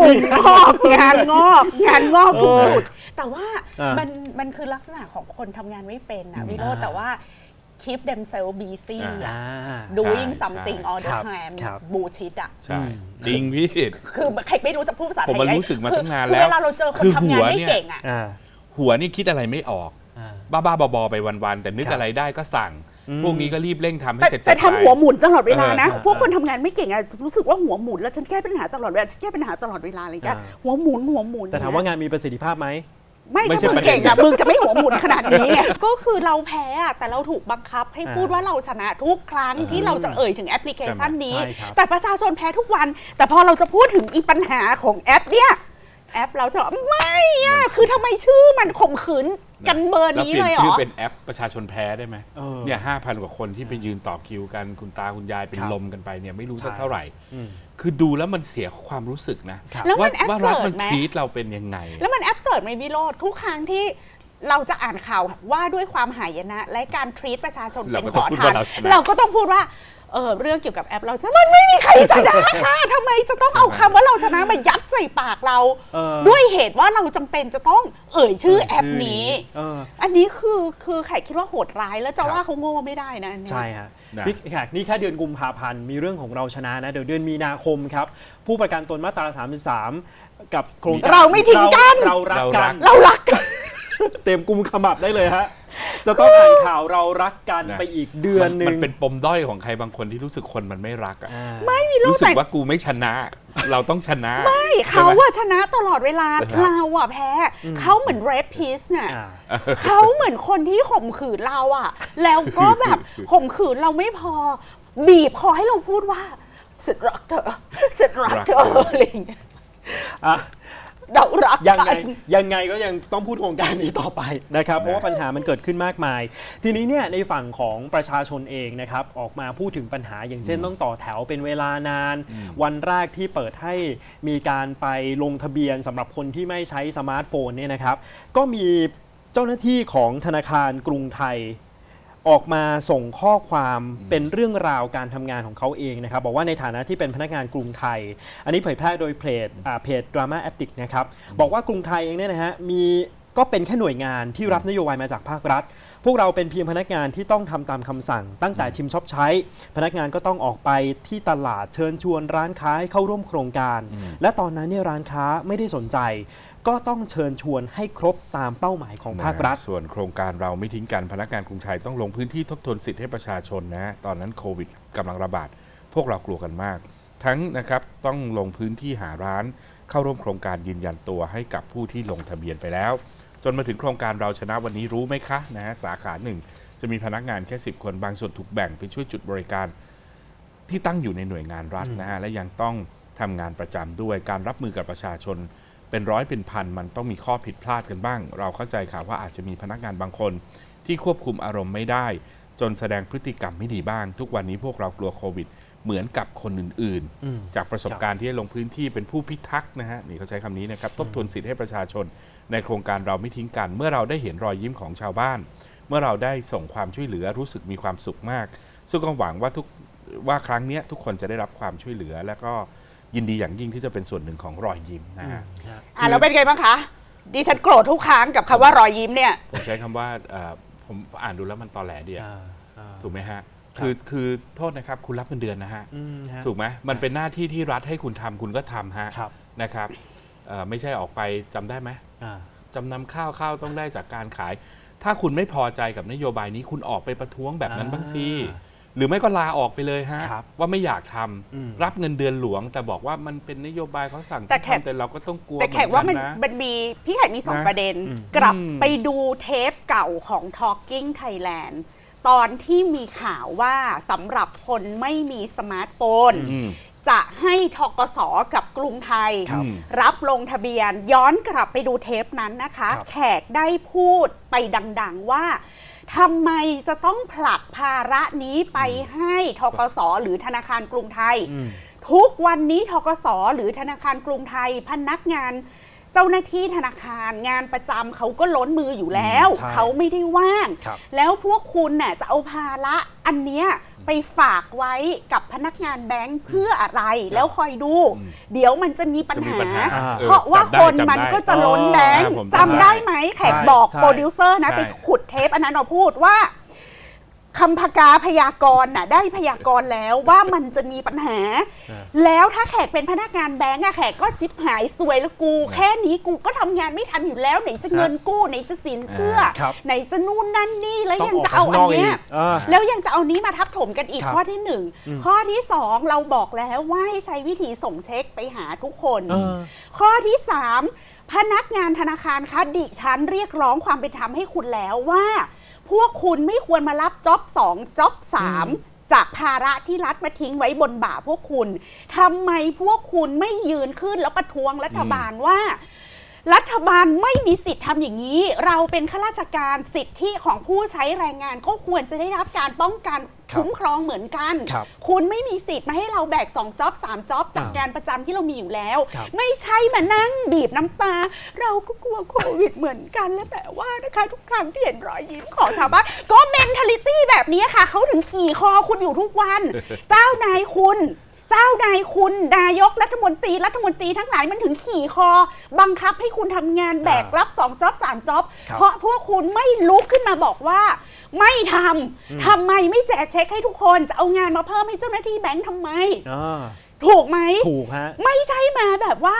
ปุ่มงอกงานงอกงานงอกทุกเออจุดแต่ว่าอ่ามั มันมันคือลักษณะของคนทำงานไม่เป็นนะวิโรจน์อ่าแต่ว่า keep themselves busy อ่าอะอ่า doing ใช่ something all the ครับ time ครับ บูชิดอะ ใช่อืมจริงพี่ คือใครไม่รู้จะพูดภาษาไทยผมมันไงรู้สึกมาคือตั้งนานคือแล้วเวลาเราเจอคนคือทำงานหัวไม่เนี่ย เก่งอะอ่า หัวนี่คิดอะไรไม่ออกอ่า บ้าบ้าๆบอๆไปวันๆแต่นึกครับอะไรได้ก็สั่งอืมพวกนี้ก็รีบเร่งทำให้แต่เสร็จแต่ๆทำหัวหมุนตลอดเวลานะเออพวกคนทำงานไม่เก่งอะรู้สึกว่าหัวหมุนแล้วฉันแก้ปัญหาตลอดเวลาฉันแก้ปัญหาตลอดเวลาอะไรอย่างเงี้ยอ่าหัวหมุนหัวหมุน แต่ถามว่างานมีประสิทธิภาพไหมไม่ไม่ถ้าใช่มึประงเด็นเก่งอะมึงจะไม่หัวหมุนขนาดนี้ไงก็คือเราแพ้อะแต่เราถูกบังคับให้พูดอ่าว่าเราชนะทุกครั้งที่เราจะเอ่ยถึงแอปพลิเคชันนี้ใช่ครับแต่ประชาชนแพ้ทุกวัน แต่พอเราจะพูดถึงอีปัญหาของแอปเนี่ยแอปเราจะบอกไม่อะคือทำไมชื่อมันข่มขืน กันเบอร์แล้วนี้เปลี่ยเลนยเหรชื่ออเป็นแอปประชาชนแพ้ได้ไหมเออเนี่ยห้าพันกว่าคนที่ไปยืนต่อคิวกันคุณตาคุณยายเป็นครับลมกันไปเนี่ยไม่รู้สักใช่เท่าไหร่ อืม คือดูแล้วมันเสียความรู้สึกนะ ครับ แล้วมันว่าว่ารัฐมัน absurd ไหม ทีตเราเป็นยังไง แล้วมันแอบเสิร์ตไหมวิโรธทุกครั้งที่เราจะอ่านข่าวว่าด้วยความหายนะ และการทรีตประชาชนเป็นเราขก็อพูดทานว่าเราชนะ เราก็ต้องพูดว่า เออเรื่องเกี่ยวกับแอปเราจะมันไม่มีใครชนะค่ะทำไมจะต้องเอาคำว่าเราชนะมายัดใส่ปากเรา เออ ด้วยเหตุว่าเราจำเป็นจะต้องเอ่ยชื่อแอปนี้ เออ อันนี้คือคือไข่คิดว่าโหดร้ายแล้วจะครับว่าเขาโง่ไม่ได้นะอันเนี้ย ใช่ฮะนะ นี่แขกนี่แค่เดือนกุมภาพันธ์มีเรื่องของเราชนะนะเดี๋ยวเดือนมีนาคมครับ ผู้ประกันตนมาตรา 33 กับโครงการเราไม่ทิ้งกัน เราเรารักกันเรารักกัน เต็มกุมขมับได้เลยฮะ จะต้องอ่านข่าวเรารักกันนะ ไปอีกเดือนหนึ่มัง นเป็นปมด้อยของใครบางคนที่รู้สึกคนมันไม่รักอะอ่าไม่มีโลรู้กสึไหกนว่ากูไม่ชนะ เราต้องชนะไม่เขาใช่ไหม อะชนะตลอดเวลาครับเราอะแพ้เขาเหมือนเรปพิสเนี่ยอ่า เขาเหมือนคนที่ข่มขืนเราอะแล้วก็แบบข่มขืนเราไม่พอ บีบคอให้เราพูดว่าฉันรักเธอฉันรักเธอรักเธออะไรอย่างเงี้ย อะ เรารักยังไงกัน ยังไงก็ยังต้องพูดโครงการนี้ต่อไปนะครับ เพราะว่าปัญหามันเกิดขึ้นมากมาย ทีนี้เนี่ยในฝั่งของประชาชนเองนะครับออกมาพูดถึงปัญหาอย่างเช่นต้องต่อแถวเป็นเวลานาน วันแรกที่เปิดให้มีการไปลงทะเบียนสำหรับคนที่ไม่ใช้สมาร์ทโฟนเนี่ยนะครับ ก็มีเจ้าหน้าที่ของธนาคารกรุงไทย ออกมาส่งข้อความเป็นเรื่องราวการทำงานของเขาเองนะครับ บอกว่าในฐานะที่เป็นพนักงานกรุงไทย อันนี้เผยแพร่โดยเพจอ่าเพจ Drama Addict นะครับ บอกว่ากรุงไทยเองเนี่ยนะฮะมีก็เป็นแค่หน่วยงานที่รับนโยบายมาจากภาครัฐ พวกเราเป็นเพียงพนักงานที่ต้องทำตามคำสั่ง ตั้งแต่ชิมช็อปใช้ พนักงานก็ต้องออกไปที่ตลาดเชิญชวนร้านค้าให้เข้าร่วมโครงการ และตอนนั้นเนี่ยร้านค้าไม่ได้สนใจ ก็ต้องเชิญชวนให้ครบตามเป้าหมายของภาครัฐนะส่วนโครงการเราไม่ทิ้งกันพนักงานกรุงไทยต้องลงพื้นที่ทบทวนสิทธิให้ประชาชนนะ ตอนนั้นโควิดกำลังระบาด พวกเรากลัวกันมาก ทั้งนะครับต้องลงพื้นที่หาร้าน เข้าร่วมโครงการยืนยันตัวให้กับผู้ที่ลงทะเบียนไปแล้ว จนมาถึงโครงการเราชนะวันนี้รู้ไหมคะนะฮะสาขาหนึ่งจะมีพนักงานแค่ 10 คนบางส่วนถูกแบ่งไปช่วยจุดบริการ ที่ตั้งอยู่ในหน่วยงานรัฐนะฮะและยังต้องทำงานประจำด้วยการรับมือกับประชาชน เป็นร้อยเป็นพันมันต้องมีข้อผิดพลาดกันบ้าง เราเข้าใจค่ะว่าอาจจะมีพนักงานบางคน ที่ควบคุมอารมณ์ไม่ได้ จนแสดงพฤติกรรมไม่ดีบ้าง ทุกวันนี้พวกเรากลัวโควิด เหมือนกับคนอื่นอืมๆจากประสบการณ์ที่ได้ลงพื้นที่เป็นผู้พิทักษ์นะฮะนี่เขาใช้คำนี้นะครับทบทวนสิทธิให้ประชาชน ในโครงการเราไม่ทิ้งกัน เมื่อเราได้เห็นรอยยิ้มของชาวบ้าน เมื่อเราได้ส่งความช่วยเหลือรู้สึกมีความสุขมากซึ่งก็หวังว่าทุกว่าครั้งเนี้ยทุกคนจะได้รับความช่วยเหลือและก็ ยินดีอย่างยิ่งที่จะเป็นส่วนหนึ่งของรอยยิ้มนะฮะอะแล้วเป็นไงบ้างคะดิฉันโกรธทุกครั้งกับคำว่ารอยยิ้มเนี่ย ผมใช้คำว่าเอ่อผมอ่านดูแล้วมันตอแหลดีอะอ่าอ่าถูกไหมฮะครับคือคือโทษนะครับคุณรับเงินเดือนนะฮะอืมฮะ ถูกไหมมันเป็นหน้าที่ที่รัฐให้คุณทำคุณก็ทำฮะครับ นะครับเอ่อไม่ใช่ออกไปจำได้ไหมอ่าจำนำข้าวข้าวต้องได้จากการขาย ถ้าคุณไม่พอใจกับนโยบายนี้คุณออกไปประท้วงแบบนั้นบ้างสิ หรือไม่ก็ลาออกไปเลยฮะ ครับว่าไม่อยากทำอืม รับเงินเดือนหลวง แต่บอกว่ามันเป็นนโยบายเขาสั่งแต่แขก ทำแต่เราก็ต้องกลัวแต่แขกเหมืว่าอนมันกันนะมันมีพี่แขกมีสองนะประเด็น อืม กลับอืม ไปดูเทปเก่าของ Talking Thailand ตอนที่มีข่าวว่าสำหรับคนไม่มีสมาร์ทโฟน อืม จะให้ทกสกับกรุงไทย ครับรับลงทะเบียนย้อนกลับไปดูเทปนั้นนะคะ ครับ แขกได้พูดไปดัง ๆ ว่า ทำไมจะต้องผลักภาระนี้ไปให้ทกสหรือธนาคารกรุงไทยอืมทุกวันนี้ทกสหรือธนาคารกรุงไทย พนักงาน เจ้าหน้าที่ธนาคารงานประจำเขาก็ล้นมืออยู่แล้ว ใช่เขาไม่ได้ว่าง ครับ แล้วพวกคุณน่ะจะเอาภาระอันเนี้ยไปฝากไว้กับพนักงานแบงค์เพื่ออะไรแล้วคอยดู อืม เดี๋ยวมันจะมีปัญจะมีหา ปัญหาอ่าออเพราะว่าจำได้คนจำมันได้ ก็จะล้นแบงค์อ่าผมจำจำได้ ได้ไหมแขกใช่บอกใช่โปรดิวเซอร์นะ ใช่ ไปขุดเทปอันนั้นเราพูดว่า คำพกาพยากรณ์น่ะได้พยากรณ์แล้วว่ามันจะมีปัญหาอ่าแล้วถ้าแขกเป็นพนักงานแบงก์อะแขกก็ชิบหายซวยแล้วกู แค่นี้กูก็ทำงานไม่ทันอยู่แล้ว ไหนจะเงินกู้ไหนจะสินเชื่อ ครับไหนจะนู่นนั่นนี่แล้วต้องยังออกจะเอาข้างอันนอกอีเนี้ยกอ่า แล้วยังจะเอานี้มาทับถมกันอีกครับข้อที่หนึ่งอืมข้อที่สองเราบอกแล้วว่าให้ใช้วิธีส่งเช็คไปหาทุกคน เออ ข้อที่สามพนักงานธนาคารคะดิฉันเรียกร้องความเป็นธรรมให้คุณแล้วว่า พวกคุณไม่ควรมารับจ็อบสองจ็อบสามจากภาระที่รัฐมาทิ้งไว้บนบ่าพวกคุณ ทำไมพวกคุณไม่ยืนขึ้นแล้วประท้วงรัฐบาลว่า รัฐบาลไม่มีสิทธิ์ทำอย่างนี้ เราเป็นข้าราชการสิทธิของผู้ใช้แรงงาน ก็ควรจะได้รับการป้องกันครับคุ้มครองเหมือนกัน ครับคุณไม่มีสิทธิ์มาให้เราแบก2จ็อบ3จ็อบจากอ่างงานประจำที่เรามีอยู่แล้ว ครับไม่ใช่มานั่งบีบน้ำตา เราก็กลัวโควิดเหมือนกันแล้วแต่ว่านะคะทุกครั้งที่เห็นรอยยิ้มของชาวบ้านก็เมนเทลิตี้แบบนี้ค่ะ เขาถึงขี่คอคุณอยู่ทุกวัน เจ้านายคุณ เจ้านายคุณนายกรัฐมนตรีรัฐมนตรีทั้งหลายมันถึงขี่คอ บังคับให้คุณทำงานแบกรับสองจ็อบสามจ็อบครับ เพราะพวกคุณไม่ลุกขึ้นมาบอกว่า ไม่ทำทำไมไม่แจกเช็คให้ทุกคนจะเอางานมาเพิ่มให้เจ้าหน้าที่แบงค์ทำไม อ่าถูกไหม ถูกฮะ ไม่ใช่มาแบบว่า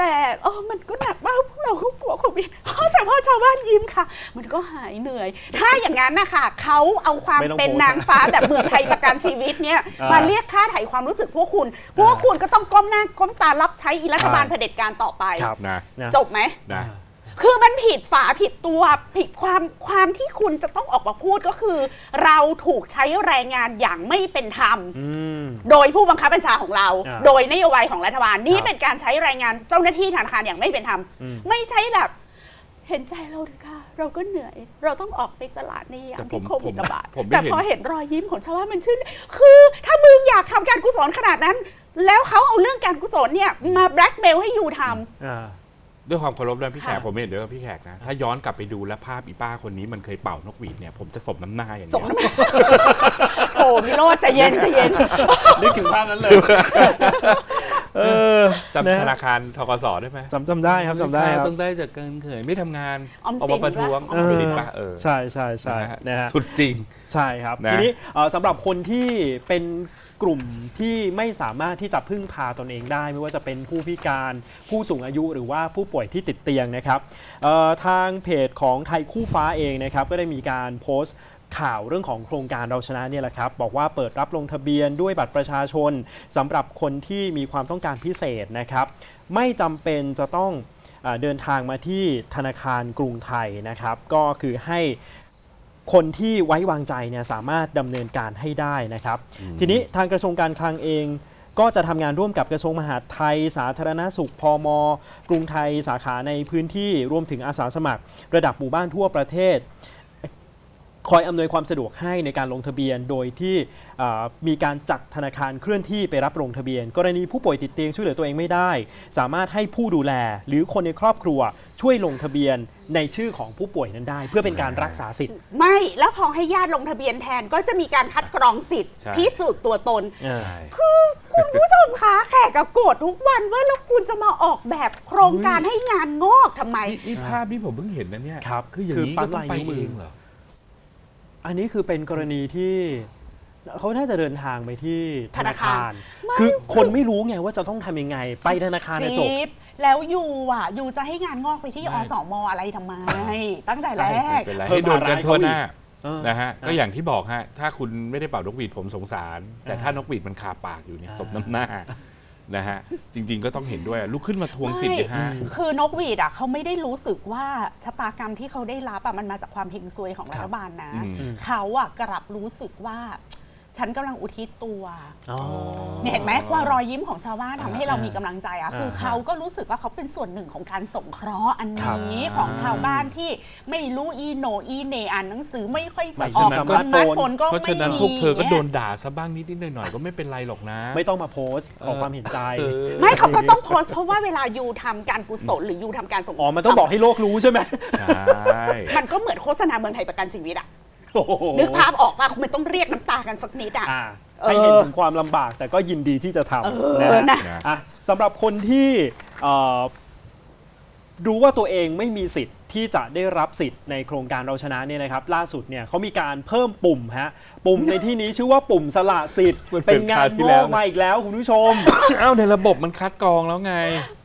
แต่เออมันก็หนักมากพวกเราก็กลัวโควิดแต่พอชาวบ้านยิ้มค่ะ มันก็หายเหนื่อย ถ้าอย่างนั้นนะคะเขาเอาความไม่ต้องเป็นโพสต์นางฟ้าแบบเมืองไทยประกันชีวิตเนี่ยอ่ามมาเรียกค่าไถ่ความรู้สึกพวกคุณ พวกคุณก็ต้องก้มหน้าก้มตารับใช้อีรัฐบาลใช่เผด็จการต่อไปครับนะนะจบไหมนะ คือมันผิดฝาผิดตัวผิดความความที่คุณจะต้องออกมาพูดก็คือ เราถูกใช้แรงงานอย่างไม่เป็นธรรม อืม โดยผู้บังคับบัญชาของเรา อ่าโดยนโยบายของรัฐบาลนี่ครับเป็นการใช้แรงงานเจ้าหน้าที่ธนาคารอย่างไม่เป็นธรรม อืม ไม่ใช่แบบ เห็นใจเราเถอะค่ะ เราก็เหนื่อย เราต้องออกไปตลาดในยาแต่มผมที่โควิดผมระบาดผมไม่แต่เห็น พอเห็นรอยยิ้มของชาวบ้านมันชื่น คือถ้ามึงอยากทำการกุศลขนาดนั้น แล้วเขาเอาเรื่องการกุศลเนี่ยมาแบล็กเมลให้อยู่ทำ อ่า ด้วยความเคารพนะพี่แขกค่ะ ผมไม่เห็นด้วยกับพี่แขกนะ ถ้าย้อนกลับไปดูแล้วภาพอีป้าคนนี้มันเคยเป่านกหวีดเนี่ยผมจะสมน้ำหน้าอย่างส่เดีงยวน้ำโอ้มิโรจน์ใจเย็นใจเย็น นึกถึงภาพนั้นเลย เออ จำธนาคารทกสได้ไหมจำจำได้ครับจำได้ครับต้องได้จากการเขยไม่ทำงานออมออกสินมาประท้วงด้วยออมสินสินปะเออใช่ใช่ใช่นะฮะนะฮะสุดจริงใช่ครับนะทีนี้เอ่อสำหรับคนที่เป็นกลุ่มที่ไม่สามารถที่จะพึ่งพาตนเองได้ ไม่ว่าจะเป็นผู้พิการผู้สูงอายุหรือว่าผู้ป่วยที่ติดเตียงนะครับเอ่อทางเพจของไทยคู่ฟ้าเองนะครับก็ได้มีการโพสต์ ข่าวเรื่องของโครงการเราชนะเนี่ยแหละครับ บอกว่าเปิดรับลงทะเบียนด้วยบัตรประชาชนสำหรับคนที่มีความต้องการพิเศษนะครับ ไม่จำเป็นจะต้องเออเดินทางมาที่ธนาคารกรุงไทยนะครับ ก็คือให้คนที่ไว้วางใจเนี่ยสามารถดำเนินการให้ได้นะครับ ทีนี้ทางกระทรวงการคลังเองก็จะทำงานร่วมกับกระทรวงมหาดไทย สาธารณสุขพมกรุงไทยสาขาในพื้นที่รวมถึงอาสาสมัคร ระดับหมู่บ้านทั่วประเทศ คอยอำนวยความสะดวกให้ในการลงทะเบียน โดยที่เอ่อมีการจัดธนาคารเคลื่อนที่ไปรับลงทะเบียน กรณีผู้ป่วยติดเตียงช่วยเหลือตัวเองไม่ได้ สามารถให้ผู้ดูแลหรือคนในครอบครัวช่วยลงทะเบียนในชื่อของผู้ป่วยนั้นได้ เพื่อเป็นการรักษาสิทธิ์ ไม่แล้วพอให้ญาติลงทะเบียนแทนก็จะมีการคัดกรองสิทธิ์ ใช่ พิสูจน์ตัวตน ใช่ คือคุณผู้ชมคะแขกกับโกรธทุกวันว่าแล้วคุณจะมาออกแบบโครงการให้งานงอกทำไม นี่นี่ภาพนี้ผมเพิ่งเห็นนะเนี่ยครับคืออย่างคือนี้ปั๊ก็มต้องไปลายนิ้วมือ เองเหรอ อันนี้คือเป็นกรณีที่เขาน่าจะเดินทางไปที่ธนาคารไม่ คือคนไม่รู้ไงว่าจะต้องทำยังไง ไปธนาคารนะจบ จิ๊บแล้วยูอะยูจะให้งานงอกไปที่ไม่ อสมอะไรทำไม ตั้งแต่แรไม่กเป็นไรเพิ่มให้โดนกันทั่วหน้าเออนะฮะอะก็อย่างที่บอกฮะถ้าคุณไม่ได้เป่านกหวีดผมสงสาร แต่อ่าถ้านกหวีดมันคาปากอยู่เนี่ยอ่าสมน้ำหน้า นะฮะจริง ๆ ก็ต้องเห็นด้วยลุกขึ้นมาทวงสิทธิ์เลยฮะ คือนกหวีดอะเขาไม่ได้รู้สึกว่าชะตากรรมที่เขาได้รับอะมันมาจากความเฮงซวยของรัฐบาลนะอืมเขาอะกลับรู้สึกว่าช ฉันกำลังอุทิศตัวอ๋อ เนี่ยเห็นไหมว่ารอยยิ้มของชาวบ้านทำให้เรามีกำลังใจอะอ่าคือเขาก็รู้สึกว่าเขาเป็นส่วนหนึ่งของการสงเคราะห์อันครับนี้ของชาวบ้านที่ไม่รู้อีโหนอีเหนอ่านหนังสือไม่ค่อยจะไม่ออกใช่สสมาร์ทโฟนมาร์ทโฟนก็เพราะไม่ฉะนั้นมีพวกเธอก็โดนนี่ยด่าซะบ้างนิดๆหน่อยๆก็ไม่เป็นไรหรอกนะไม่ต้องมาโพสต์ขอความเห็นใจ เออ ไม่เขาก็ต้องโพสต์เพราะว่าเวลายูทำการกุศลหรือยูทำการสงอ๋อมันต้องบอกให้โลกรู้ใช่ไหม ใช่ มันก็เหมือนโฆษณาเมืองไทยประกันชีวิตอะ โอ้โหนึกภาพออกว่ามันต้องเรียกน้ำตากันสักนิดอะอ่าเออให้เห็นถึงความลำบากแต่ก็ยินดีที่จะทเอำอนะนะ นะอะสำหรับคนที่เอ่อรู้ว่าตัวเองไม่มีสิทธิ์ที่จะได้รับสิทธิ์ในโครงการเราชนะเนี่ยนะครับ ล่าสุดเนี่ยเขามีการเพิ่มปุ่มฮะปุ่มในที่นี้ชื่อว่าปุ่มสละสิทธิ์มันเป็เป็นนงาครานวที่งแล้อวกนะ มาอีกแล้วคุณผู้ชมเอ้าในระบบมันคัดกรองแล้วไง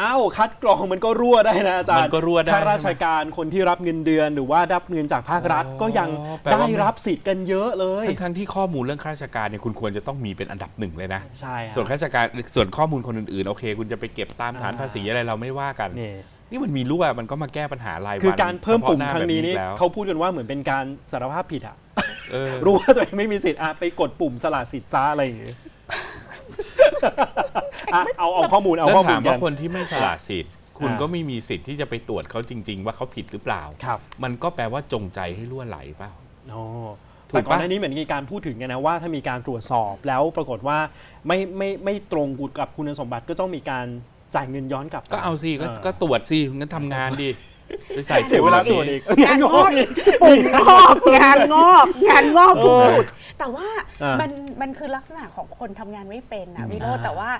อ้าวคัดกรองมันก็รั่วได้นะอาจารย์มันก็รั่วได้ข้าราชการคนที่รับเงินเดือน หรือว่ารับเงินจากภาครัฐอ๋อก็ยังแปลได้ว่ารับสิทธิ์กันเยอะเลยทั้งทั้งที่ข้อมูลเรื่องข้าราชการเนี่ยคุณควรจะต้องมีเป็นอันดับหนึ่งเลยนะใช่ฮะส่วนข้าราชการส่วนข้อมูลคนอื่นๆโอเค คุณจะไปเก็บตามฐานภาษีอะไรเราไม่ว่ากันนี่นี่มันมีรั่วมันก็มาแก้ปัญหารายวันคือการเพิ่มปุ่มฉพาะหาครั้งนี้นี่แบบแล้วเขาพูดกันว่าเหมือนเป็นการสารภาพผิดอะเออรู้ว่าตัวเองไม่มีสิทธิ์อะไปกดปุ่มสละสิทธิ์ซะอะไรอย่างเงี้ย อะเอาเอาข้อมูลเอาแล้วข้อมูถาลมกัว่านคนที่ไม่สละสิทธิ์ คุณอ่าก็ไม่มีสิทธิ์ที่จะไปตรวจเขาจริง ๆ ว่าเขาผิดหรือเปล่า ครับ มันก็แปลว่าจงใจให้ล่วไหลเปล่า อ๋อถูแต่กปะก่อนหน้านี้เหมือนมีการพูดถึงกันนะว่าถ้ามีการตรวจสอบแล้วปรากฏว่าไม่ไม่ไม่ตรงกับคุณสมบัติก็ต้องมีการจ่ายเงินย้อนกลับก็เอาสิก็ออก็ตรวจสิงั้นทำงานดิไปใส่เสียเวลาตรวจอีกงานงอกอีก ปุ่มงอกงานงอกงานงอกทุกจุดแต่ว่าอ่ามั มันมันคือลักษณะของคนทำงานไม่เป็นนะอืมวิโรจน์อ่าแต่ว่า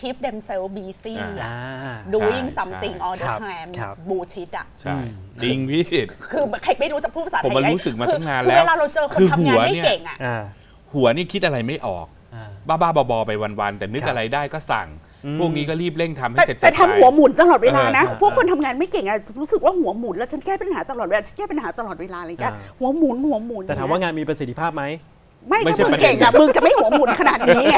keep themselves busy อ่าอะอ่า doing ใช่ something ใช่ all the ครับ time ครับ บูชิดอะ ใช่อืมจริงพี่ คือใครไม่รู้จะพูดภาษาไทยผมมันไงรู้สึกมาคือตั้งนานคือแล้วเวลาเราเจอคคืนอทำงานหัวไม่เนี่ย เก่งอะ อ่าหัวนี่คิดอะไรไม่ออก อ่า บ้าๆบอๆไปวันๆ แต่นึกครับอะไรได้ก็สั่ง อืม พวกนี้ก็รีบเร่งทำให้แต่เสร็จแต่ๆทำหัวหมุนตลอดเวลานะเออพวกคนทำงานไม่เก่งอะรู้สึกว่าหัวหมุนแล้วฉันแก้ปัญหาตลอดเวลาฉันแก้ปัญหาตลอดเวลาอะไรอย่างเงี้ยอ่า หัวหมุนหัวหมุนแต่ถามว่างานมีประสิทธิภาพไหม ไม่ไม่ถ้าใช่มึงประเด็น เก่งอะมึงจะไม่หัวหมุนขนาดนี้ไง